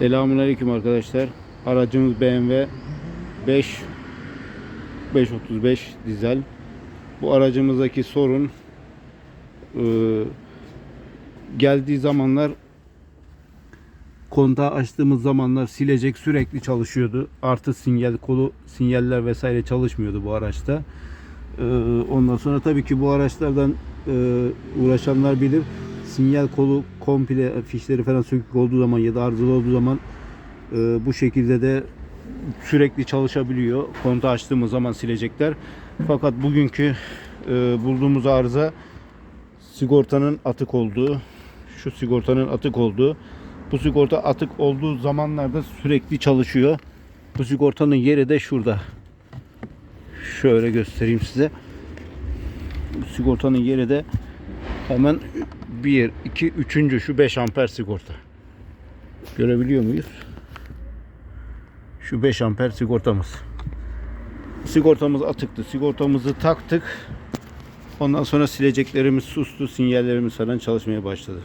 Selamünaleyküm arkadaşlar. Aracımız BMW 5 535 dizel. Bu aracımızdaki sorun e, geldiği zamanlar kontağı açtığımız zamanlar silecek sürekli çalışıyordu. Artı sinyal kolu sinyaller vesaire çalışmıyordu bu araçta. E, ondan sonra tabii ki bu araçlardan e, uğraşanlar bilir. Sinyal kolu komple fişleri falan sökük olduğu zaman ya da arızalı olduğu zaman e, bu şekilde de sürekli çalışabiliyor. Kontağı açtığımız zaman silecekler. Fakat bugünkü e, bulduğumuz arıza sigortanın atık olduğu. Şu sigortanın atık olduğu. Bu sigorta atık olduğu zamanlarda sürekli çalışıyor. Bu sigortanın yeri de şurada. Şöyle göstereyim size. Sigortanın yeri de hemen 1, 2, 3. şu 5 amper sigorta. Görebiliyor muyuz? Şu 5 amper sigortamız. Sigortamız atıktı. Sigortamızı taktık. Ondan sonra sileceklerimiz sustu. Sinyallerimiz falan çalışmaya başladı.